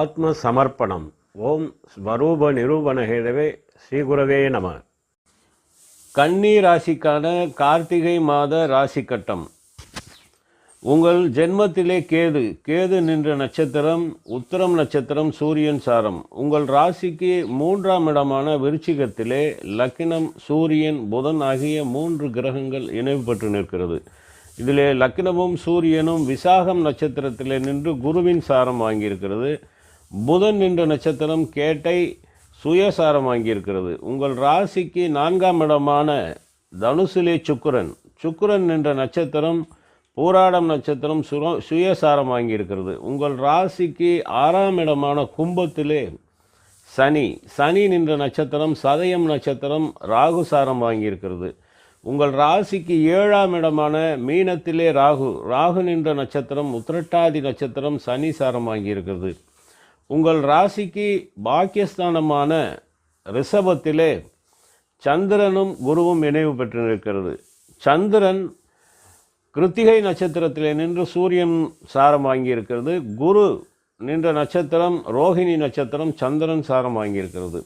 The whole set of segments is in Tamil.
ஆத்ம சமர்ப்பணம் ஓம் ஸ்வரூப நிரூபணகேதவே ஸ்ரீகுரவே நம. கன்னி ராசிக்கான கார்த்திகை மாத ராசி கட்டம் உங்கள் ஜென்மத்திலே கேது கேது நின்ற நட்சத்திரம் உத்தரம் நட்சத்திரம் சூரியன் சாரம். உங்கள் ராசிக்கு மூன்றாம் இடமான விருச்சிகத்திலே லக்கினம் சூரியன் புதன் ஆகிய மூன்று கிரகங்கள் இணைவு பெற்று நிற்கிறது. இதிலே லக்கினமும் சூரியனும் விசாகம் நட்சத்திரத்திலே நின்று குருவின் சாரம் வாங்கியிருக்கிறது. புதன் நின்ற நட்சத்திரம் கேட்டை சுயசாரம் வாங்கியிருக்கிறது. உங்கள் ராசிக்கு நான்காம் இடமான தனுசிலே சுக்கரன். சுக்கரன் நின்ற நட்சத்திரம் பூராடம் நட்சத்திரம் சுர சுயசாரம் வாங்கியிருக்கிறது. உங்கள் ராசிக்கு ஆறாம் இடமான கும்பத்திலே சனி. சனி நின்ற நட்சத்திரம் சதயம் நட்சத்திரம் ராகு சாரம் வாங்கியிருக்கிறது. உங்கள் ராசிக்கு ஏழாம் இடமான மீனத்திலே ராகு. ராகு நின்ற நட்சத்திரம் உத்திரட்டாதி நட்சத்திரம் சனி சாரம் வாங்கியிருக்கிறது. உங்கள் ராசிக்கு பாக்கியஸ்தானமான ரிஷபத்திலே சந்திரனும் குருவும் இணைவு பெற்று நிற்கிறது சந்திரன் கிருத்திகை நட்சத்திரத்திலே நின்று சூரியன் சாரம் வாங்கியிருக்கிறது. குரு நின்ற நட்சத்திரம் ரோஹிணி நட்சத்திரம் சந்திரன் சாரம் வாங்கியிருக்கிறது.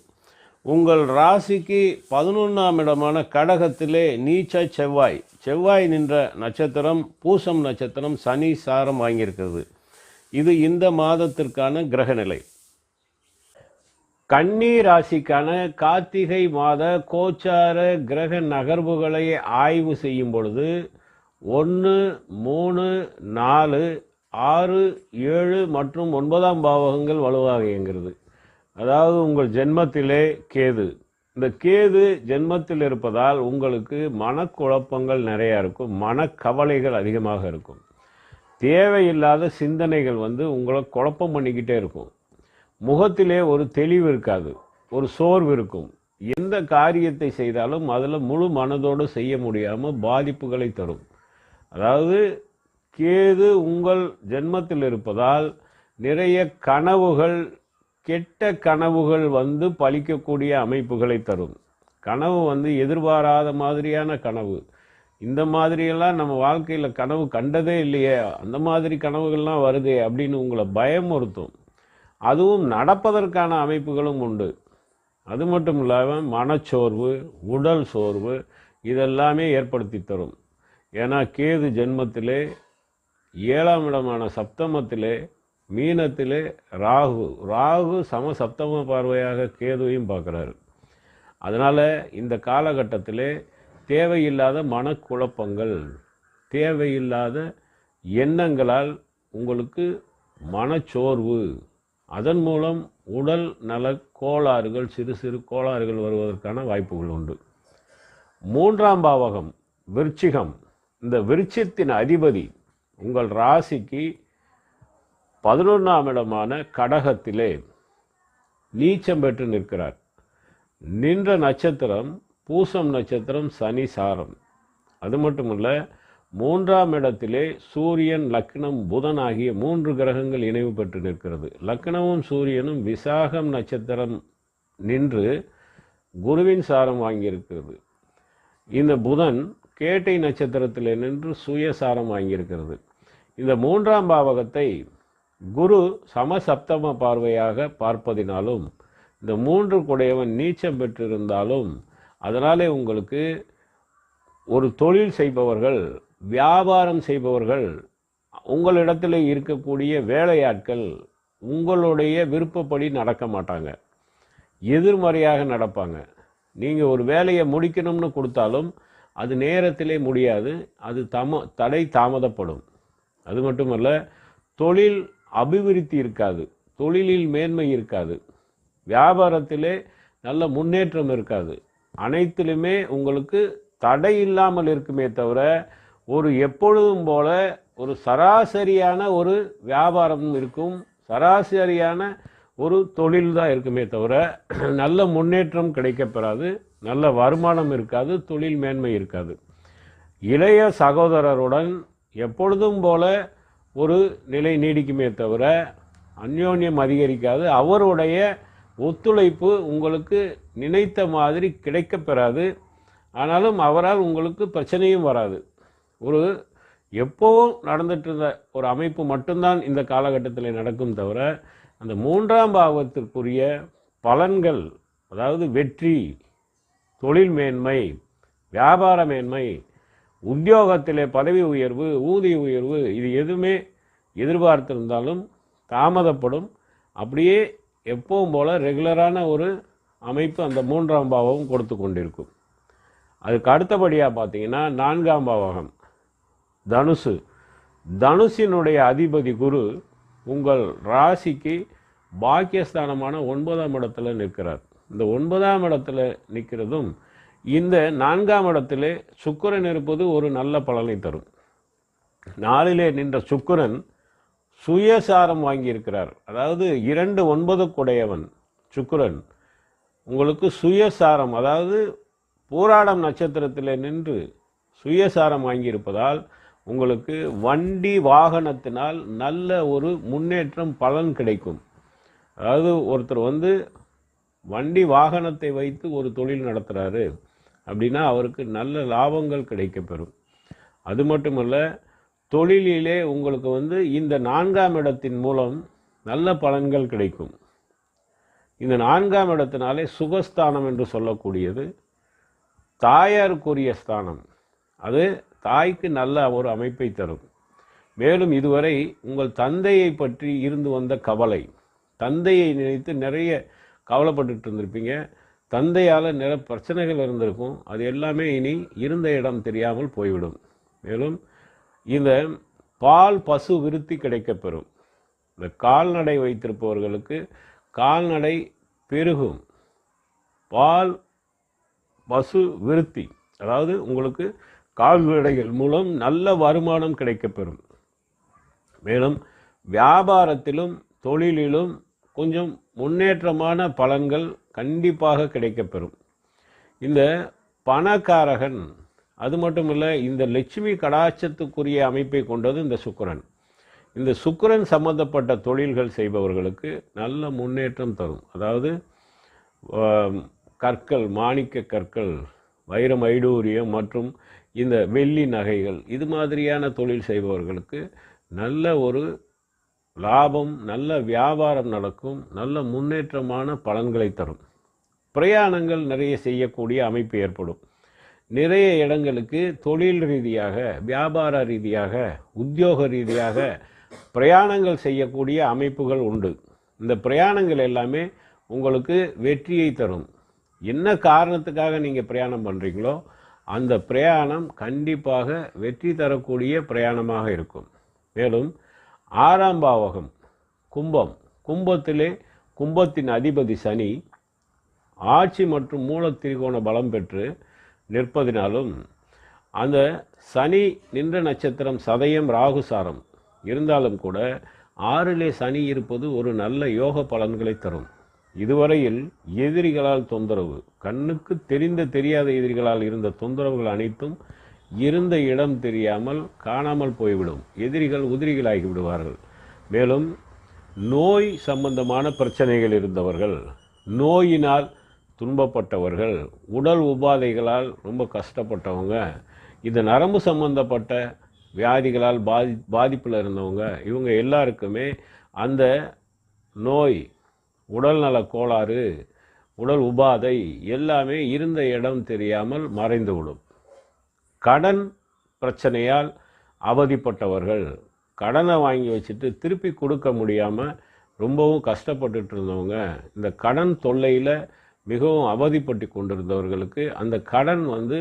உங்கள் ராசிக்கு பதினொன்றாம் இடமான கடகத்திலே நீச்ச செவ்வாய் செவ்வாய் நின்ற நட்சத்திரம் பூசம் நட்சத்திரம் சனி சாரம் வாங்கியிருக்கிறது. இது இந்த மாதத்திற்கான கிரகநிலை. கன்னி ராசிக்கான கார்த்திகை மாத கோச்சார கிரக நகர்வுகளை ஆய்வு செய்யும் பொழுது ஒன்று மூணு நாலு ஆறு ஏழு மற்றும் ஒன்பதாம் பாவகங்கள் வலுவாக இயங்குகிறது. அதாவது உங்கள் ஜென்மத்திலே கேது. இந்த கேது ஜென்மத்தில் இருப்பதால் உங்களுக்கு மனக்குழப்பங்கள் நிறையா இருக்கும் மனக்கவலைகள் அதிகமாக இருக்கும். தேவையில்லாத சிந்தனைகள் வந்து உங்களை குழப்பம் பண்ணிக்கிட்டே இருக்கும். முகத்திலே ஒரு தெளிவு இருக்காது ஒரு சோர்வு இருக்கும். எந்த காரியத்தை செய்தாலும் அதில் முழு மனதோடு செய்ய முடியாமல் பாதிப்புகளை தரும். அதாவது கேது உங்கள் ஜென்மத்தில் இருப்பதால் நிறைய கனவுகள் கெட்ட கனவுகள் வந்து பலிக்கக்கூடிய அமைப்புகளை தரும். கனவு வந்து எதிர்பாராத மாதிரியான கனவு. இந்த மாதிரியெல்லாம் நம்ம வாழ்க்கையில் கனவு கண்டதே இல்லையே அந்த மாதிரி கனவுகள்லாம் வருதே அப்படின்னு உங்களை பயமுறுத்தும். அதுவும் நடப்பதற்கான அமைப்புகளும் உண்டு. அது மட்டும் இல்லாமல் மனச்சோர்வு உடல் சோர்வு இதெல்லாமே ஏற்படுத்தி தரும். ஏன்னா கேது ஜென்மத்திலே ஏழாம் இடமான சப்தமத்திலே மீனத்திலே ராகு ராகு சம சப்தம பார்வையாக கேதுவையும் பார்க்குறாரு. அதனால் இந்த காலகட்டத்திலே தேவையில்லாத மனக்குழப்பங்கள் தேவையில்லாத எண்ணங்களால் உங்களுக்கு மனச்சோர்வு. அதன் மூலம் உடல் நல கோளாறுகள் சிறு சிறு கோளாறுகள் வருவதற்கான வாய்ப்புகள் உண்டு. மூன்றாம் பாவகம் விருச்சிகம். இந்த விருட்சத்தின் அதிபதி உங்கள் ராசிக்கு பதினொன்றாம் இடமான கடகத்திலே நீச்சம் பெற்று நிற்கிறார். நின்ற நட்சத்திரம் பூசம் நட்சத்திரம் சனி சாரம். அது மட்டுமல்ல மூன்றாம் இடத்திலே சூரியன் லக்னம் புதன் ஆகிய மூன்று கிரகங்கள் இணைவு பெற்று நிற்கிறது. லக்னமும் சூரியனும் விசாகம் நட்சத்திரம் நின்று குருவின் சாரம் வாங்கியிருக்கிறது. இந்த புதன் கேட்டை நட்சத்திரத்தில் நின்று சுயசாரம் வாங்கியிருக்கிறது. இந்த மூன்றாம் பாவகத்தை குரு சமசப்தம பார்வையாக பார்ப்பதினாலும் இந்த மூன்று குடையவன் நீச்சம் பெற்றிருந்தாலும் அதனாலே உங்களுக்கு ஒரு தொழில் செய்பவர்கள் வியாபாரம் செய்பவர்கள் உங்களிடத்தில் இருக்கக்கூடிய வேலையாட்கள் உங்களுடைய விருப்பப்படி நடக்க மாட்டாங்க. எதிர்மறையாக நடப்பாங்க. நீங்கள் ஒரு வேலையை முடிக்கணும்னு கொடுத்தாலும் அது நேரத்திலே முடியாது. அது தம தடை தாமதப்படும். அது மட்டுமல்ல தொழில் அபிவிருத்தி இருக்காது. தொழிலில் மேன்மை இருக்காது. வியாபாரத்திலே நல்ல முன்னேற்றம் இருக்காது. அனைத்திலுமே உங்களுக்கு தடை இல்லாமல் இருக்குமே தவிர ஒரு எப்பொழுதும் போல ஒரு சராசரியான ஒரு வியாபாரம் இருக்கும் சராசரியான ஒரு தொழில் தான் இருக்குமே தவிர நல்ல முன்னேற்றம் கிடைக்கப்பெறாது நல்ல வருமானம் இருக்காது தொழில் மேன்மை இருக்காது. இளைய சகோதரருடன் எப்பொழுதும் போல ஒரு நிலை நீடிக்குமே தவிர அந்யோன்யம் அதிகரிக்காது. அவருடைய ஒத்துழைப்பு உங்களுக்கு நினைத்த மாதிரி கிடைக்கப்பெறாது ஆனாலும் அவரால் உங்களுக்கு பிரச்சனையும் வராது. ஒரு எப்போவும் நடந்துட்டு இருந்த ஒரு அமைப்பு மட்டும்தான் இந்த காலகட்டத்தில் நடக்கும் தவிர அந்த மூன்றாம் பாவத்திற்குரிய பலன்கள் அதாவது வெற்றி தொழில் மேன்மை வியாபார மேன்மை உத்தியோகத்திலே பதவி உயர்வு ஊதிய உயர்வு இது எதுவுமே எதிர்பார்த்திருந்தாலும் தாமதப்படும். அப்படியே எப்பவும் போல் ரெகுலரான ஒரு அமைப்பு அந்த மூன்றாம் பாவம் கொடுத்து கொண்டிருக்கும். அதுக்கு அடுத்தபடியாக பார்த்தீங்கன்னா நான்காம் பாவகம் தனுசு. தனுசினுடைய அதிபதி குரு உங்கள் ராசிக்கு பாக்கியஸ்தானமான ஒன்பதாம் இடத்துல நிற்கிறார். இந்த ஒன்பதாம் இடத்துல நிற்கிறதும் இந்த நான்காம் இடத்திலே சுக்கரன் இருப்பது ஒரு நல்ல பலனை தரும். நாளிலே நின்ற சுக்கரன் சுயசாரம் வாங்கியிருக்கிறார். அதாவது இரண்டு ஒன்பது குடையவன் சுக்கரன் உங்களுக்கு சுயசாரம் அதாவது போராடம் நட்சத்திரத்தில் நின்று சுயசாரம் வாங்கியிருப்பதால் உங்களுக்கு வண்டி வாகனத்தினால் நல்ல ஒரு முன்னேற்றம் பலன் கிடைக்கும். அதாவது ஒருத்தர் வந்து வண்டி வாகனத்தை வைத்து ஒரு தொழில் நடத்துகிறாரு அப்படின்னா அவருக்கு நல்ல லாபங்கள் கிடைக்கப்பெறும். அது மட்டுமல்ல தொழிலிலே உங்களுக்கு வந்து இந்த நான்காம் இடத்தின் மூலம் நல்ல பலன்கள் கிடைக்கும். இந்த நான்காம் இடத்தினாலே சுகஸ்தானம் என்று சொல்லக்கூடியது. தாயாருக்குரிய ஸ்தானம். அது தாய்க்கு நல்ல ஒரு அமைப்பை தரும். மேலும் இதுவரை உங்கள் தந்தையை பற்றி இருந்து வந்த கவலை தந்தையை நினைத்து நிறைய கவலைப்பட்டுட்டு இருந்திருப்பீங்க. தந்தையால் நிறைய பிரச்சனைகள் இருந்திருக்கும். அது எல்லாமே இனி இருந்த இடம் தெரியாமல் போய்விடும். மேலும் இந்த பால் பசு விருத்தி கிடைக்கப்பெறும். இந்த கால்நடை வைத்திருப்பவர்களுக்கு கால்நடை பெருகும். பால் பசு விருத்தி அதாவது உங்களுக்கு கால்நடைகள் மூலம் நல்ல வருமானம் கிடைக்கப்பெறும். மேலும் வியாபாரத்திலும் தொழிலிலும் கொஞ்சம் முன்னேற்றமான பலன்கள் கண்டிப்பாக கிடைக்கப்பெறும். இந்த பணக்காரகன் அது மட்டும் இல்லை இந்த லட்சுமி கடாட்சத்துக்குரிய அமைப்பை கொண்டது இந்த சுக்கரன். இந்த சுக்கிரன் சம்பந்தப்பட்ட தொழில்கள் செய்பவர்களுக்கு நல்ல முன்னேற்றம் தரும். அதாவது கற்கள் மாணிக்க கற்கள் வைரம் ஐடூரியம் மற்றும் இந்த வெள்ளி நகைகள் இது மாதிரியான தொழில் செய்பவர்களுக்கு நல்ல ஒரு லாபம் நல்ல வியாபாரம் நடக்கும் நல்ல முன்னேற்றமான பலன்களை தரும். பிரயாணங்கள் நிறைய செய்யக்கூடிய அமைப்பு ஏற்படும். நிறைய இடங்களுக்கு தொழில் ரீதியாக வியாபார ரீதியாக உத்தியோக ரீதியாக பிரயாணங்கள் செய்யக்கூடிய அமைப்புகள் உண்டு. இந்த பிரயாணங்கள் எல்லாமே உங்களுக்கு வெற்றியை தரும். என்ன காரணத்துக்காக நீங்கள் பிரயாணம் பண்ணுறீங்களோ அந்த பிரயாணம் கண்டிப்பாக வெற்றி தரக்கூடிய பிரயாணமாக இருக்கும். மேலும் ஆறாம் பாவகம் கும்பம் கும்பத்திலே கும்பத்தின் அதிபதி சனி ஆட்சி மற்றும் மூல திரிகோண பலம் பெற்று நிற்பதினாலும் அந்த சனி நின்ற நட்சத்திரம் சதயம் ராகுசாரம் இருந்தாலும் கூட ஆறிலே சனி இருப்பது ஒரு நல்ல யோக பலன்களை தரும். இதுவரையில் எதிரிகளால் தொந்தரவு கண்ணுக்கு தெரிந்த தெரியாத எதிரிகளால் இருந்த தொந்தரவுகள் அனைத்தும் இருந்த இடம் தெரியாமல் காணாமல் போய்விடும். எதிரிகள் உதிரிகளாகி விடுவார்கள். மேலும் நோய் சம்பந்தமான பிரச்சனைகள் இருந்தவர்கள் நோயினால் துன்பப்பட்டவர்கள் உடல் உபாதைகளால் ரொம்ப கஷ்டப்பட்டவங்க இந்த நரம்பு சம்பந்தப்பட்ட வியாதிகளால் பாதி பாதிப்பில் இருந்தவங்க இவங்க எல்லாருக்குமே அந்த நோய் உடல்நல கோளாறு உடல் உபாதை எல்லாமே இருந்த இடம் தெரியாமல் மறைந்துவிடும். கடன் பிரச்சனையால் அவதிப்பட்டவர்கள் கடனை வாங்கி வச்சுட்டு திருப்பி கொடுக்க முடியாமல் ரொம்பவும் கஷ்டப்பட்டுட்டு இருந்தவங்க இந்த கடன் தொல்லையில் மிகவும் அவதிப்பட்டு கொண்டிருந்தவர்களுக்கு அந்த கடன் வந்து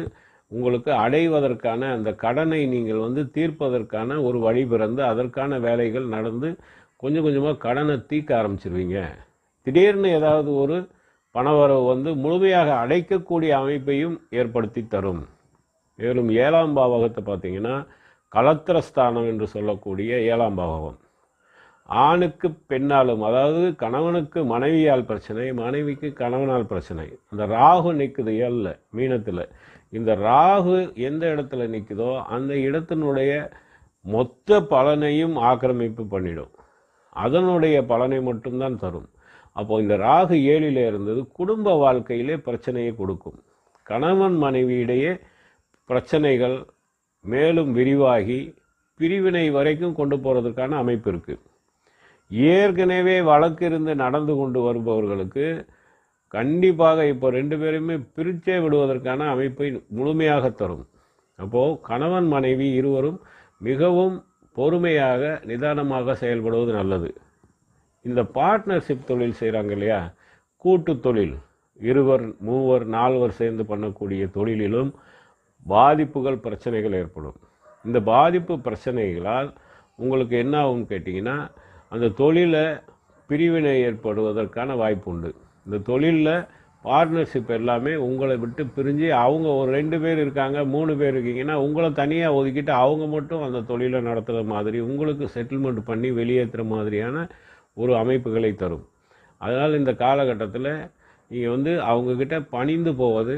உங்களுக்கு அடைவதற்கான அந்த கடனை நீங்கள் வந்து தீர்ப்பதற்கான ஒரு வழி பிறந்து அதற்கான வேலைகள் நடந்து கொஞ்சம் கொஞ்சமாக கடனை தீர்க்க ஆரம்பிச்சிருவீங்க. திடீர்னு ஏதாவது ஒரு பணவரவு வந்து முழுமையாக அடைக்கக்கூடிய அமைப்பையும் ஏற்படுத்தி தரும். மேலும் ஏழாம் பாவகத்தை பார்த்தீங்கன்னா கலத்திரஸ்தானம் என்று சொல்லக்கூடிய ஏழாம் பாவகம். ஆணுக்கு பெண்ணாலும் அதாவது கணவனுக்கு மனைவியால் பிரச்சனை மனைவிக்கு கணவனால் பிரச்சனை. அந்த ராகு நிற்குது ஏழில் மீனத்தில். இந்த ராகு எந்த இடத்துல நிற்குதோ அந்த இடத்தினுடைய மொத்த பலனையும் ஆக்கிரமிப்பு பண்ணிடும். அதனுடைய பலனை மட்டும்தான் தரும். அப்போ இந்த ராகு ஏழில் இருந்தது குடும்ப வாழ்க்கையிலே பிரச்சனையை கொடுக்கும். கணவன் மனைவியிடையே பிரச்சனைகள் மேலும் விரிவாகி பிரிவினை வரைக்கும் கொண்டு போகிறதுக்கான அமைப்பு இருக்குது ஏற்கனவே வழக்கிருந்து நடந்து கொண்டு வருபவர்களுக்கு கண்டிப்பாக இப்போ ரெண்டு பேருமே பிரிச்சே விடுவதற்கான அமைப்பை முழுமையாக தரும். அப்போது கணவன் மனைவி இருவரும் மிகவும் பொறுமையாக நிதானமாக செயல்படுவது நல்லது. இந்த பார்ட்னர்ஷிப் தொழில் செய்கிறாங்க இல்லையா? கூட்டு தொழில். இருவர் மூவர் நால்வர் சேர்ந்து பண்ணக்கூடிய தொழிலிலும் பாதிப்புகள் பிரச்சனைகள் ஏற்படும். இந்த பாதிப்பு பிரச்சனைகளால் உங்களுக்கு என்ன ஆகும் கேட்டிங்கன்னா அந்த தொழிலை பிரிவினை ஏற்படுவதற்கான வாய்ப்பு உண்டு இந்த தொழிலில் பார்ட்னர்ஷிப் எல்லாமே உங்களை விட்டு பிரிஞ்சு அவங்க ஒரு ரெண்டு பேர் இருக்காங்க மூணு பேர் இருக்கீங்கன்னா உங்களை தனியாக ஒதுக்கிட்டு அவங்க மட்டும் அந்த தொழிலை நடத்துகிற மாதிரி உங்களுக்கு செட்டில்மெண்ட் பண்ணி வெளியேற்றுற மாதிரியான ஒரு அமைப்புகளை தரும். அதனால் இந்த காலகட்டத்தில் நீங்கள் வந்து அவங்கக்கிட்ட பணிந்து போவது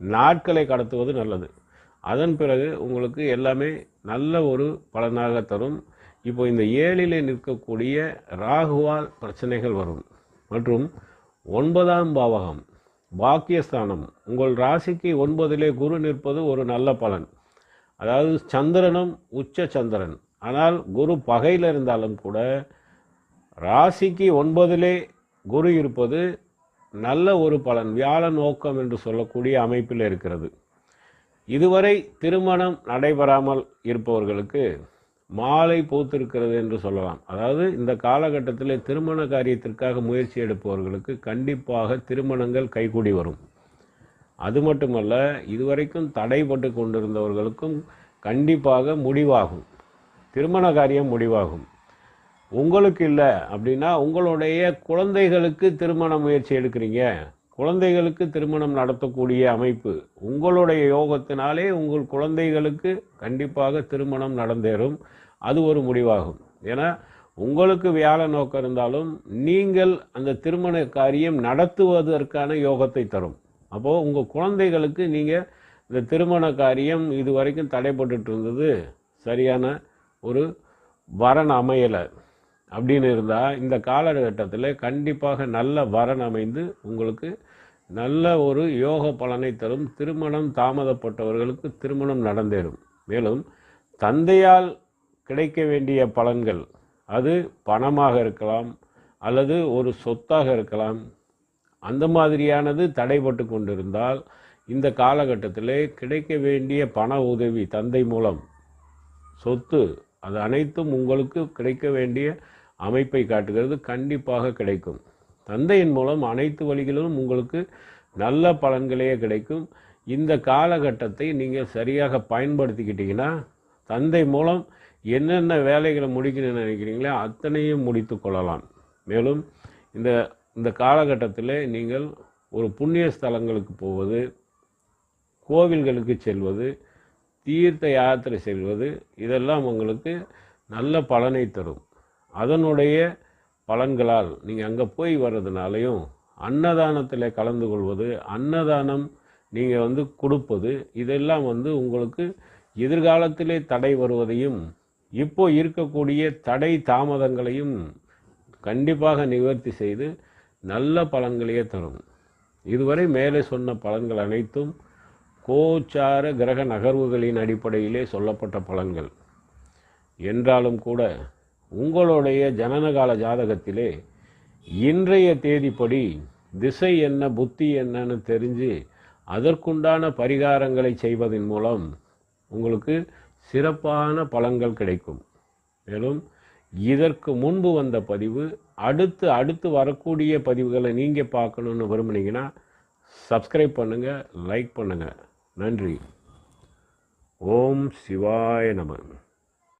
நாட்களை கடத்துவது நல்லது. அதன் பிறகு உங்களுக்கு எல்லாமே நல்ல ஒரு பலனாக தரும். இப்போ இந்த ஏழிலே நிற்கக்கூடிய ராகுவால் பிரச்சனைகள் வரும். மற்றும் ஒன்பதாம் பாவகம் பாக்கியஸ்தானம். உங்கள் ராசிக்கு ஒன்பதிலே குரு நிற்பது ஒரு நல்ல பலன். அதாவது சந்திரனும் உச்ச சந்திரன். ஆனால் குரு பகையில் இருந்தாலும் கூட ராசிக்கு ஒன்பதிலே குரு இருப்பது நல்ல ஒரு பலன் வியாழ நோக்கம் என்று சொல்லக்கூடிய அமைப்பில் இருக்கிறது. இதுவரை திருமணம் நடைபெறாமல் இருப்பவர்களுக்கு மாலை பூத்திருக்கிறது என்று சொல்லலாம். அதாவது இந்த காலகட்டத்தில் திருமண காரியத்திற்காக முயற்சி எடுப்பவர்களுக்கு கண்டிப்பாக திருமணங்கள் கைகூடி வரும். அது மட்டுமல்ல இதுவரைக்கும் தடைப்பட்டு கொண்டிருந்தவர்களுக்கும் கண்டிப்பாக முடிவாகும். திருமண காரியம் முடிவாகும். உங்களுக்கு இல்லை அப்படின்னா உங்களுடைய குழந்தைகளுக்கு திருமண முயற்சி எடுக்கிறீங்க. குழந்தைகளுக்கு திருமணம் நடத்தக்கூடிய அமைப்பு உங்களுடைய யோகத்தினாலே உங்கள் குழந்தைகளுக்கு கண்டிப்பாக திருமணம் நடந்தேறும். அது ஒரு முடிவாகும். ஏன்னா உங்களுக்கு வியாழ நோக்கம் இருந்தாலும் நீங்கள் அந்த திருமண காரியம் நடத்துவதற்கான யோகத்தை தரும். அப்போது உங்கள் குழந்தைகளுக்கு நீங்கள் இந்த திருமண காரியம் இது வரைக்கும் தடைப்பட்டுட்டு இருந்தது சரியான ஒரு வரன் அமையலை. அப்படின்னு இருந்தால் இந்த காலகட்டத்தில் கண்டிப்பாக நல்ல வரன் அமைந்து உங்களுக்கு நல்ல ஒரு யோக பலனை தரும். திருமணம் தாமதப்பட்டவர்களுக்கு திருமணம் நடந்தேறும். மேலும் தந்தையால் கிடைக்க வேண்டிய பலன்கள் அது பணமாக இருக்கலாம் அல்லது ஒரு சொத்தாக இருக்கலாம் அந்த மாதிரியானது தடைபட்டு கொண்டிருந்தால் இந்த காலகட்டத்தில் கிடைக்க வேண்டிய பண உதவி தந்தை மூலம் சொத்து அது அனைத்தும் உங்களுக்கு கிடைக்க வேண்டிய அமைப்பை காட்டுகிறது கண்டிப்பாக கிடைக்கும். தந்தையின் மூலம் அனைத்து வழிகளிலும் உங்களுக்கு நல்ல பலன்களே கிடைக்கும். இந்த காலகட்டத்தை நீங்கள் சரியாக பயன்படுத்திக்கிட்டீங்கன்னா தந்தை மூலம் என்னென்ன வேலைகளை முடிக்கணும்னு நினைக்கிறீங்களோ அத்தனையும் முடித்து கொள்ளலாம். மேலும் இந்த இந்த காலகட்டத்தில் நீங்கள் ஒரு புண்ணிய ஸ்தலங்களுக்கு போவது கோவில்களுக்கு செல்வது தீர்த்த யாத்திரை செல்வது இதெல்லாம் உங்களுக்கு நல்ல பலனை தரும். அதனுடைய பலன்களால் நீங்கள் அங்கே போய் வர்றதுனாலையும் அன்னதானத்தில் கலந்து கொள்வது அன்னதானம் நீங்கள் வந்து கொடுப்பது இதெல்லாம் வந்து உங்களுக்கு எதிர்காலத்திலே தடை வருவதையும் இப்போ இருக்கக்கூடிய தடை தாமதங்களையும் கண்டிப்பாக நிவர்த்தி செய்து நல்ல பலன்களையே தரும். இதுவரை மேலே சொன்ன பலன்கள் அனைத்தும் கோச்சார கிரக நகர்வுகளின் அடிப்படையிலே சொல்லப்பட்ட பலன்கள். என்றாலும் கூட உங்களுடைய ஜனனகால ஜாதகத்திலே இன்றைய தேதிப்படி திசை என்ன புத்தி என்னன்னு தெரிஞ்சு அதற்குண்டான பரிகாரங்களை செய்வதன் மூலம் உங்களுக்கு சிறப்பான பலன்கள் கிடைக்கும். மேலும் இதற்கு முன்பு வந்த பதிவு அடுத்து அடுத்து வரக்கூடிய பதிவுகளை நீங்கள் பார்க்கணுன்னு விரும்புனீங்கன்னா சப்ஸ்கிரைப் பண்ணுங்கள் லைக் பண்ணுங்கள் நன்றி. ஓம் சிவாய நமன்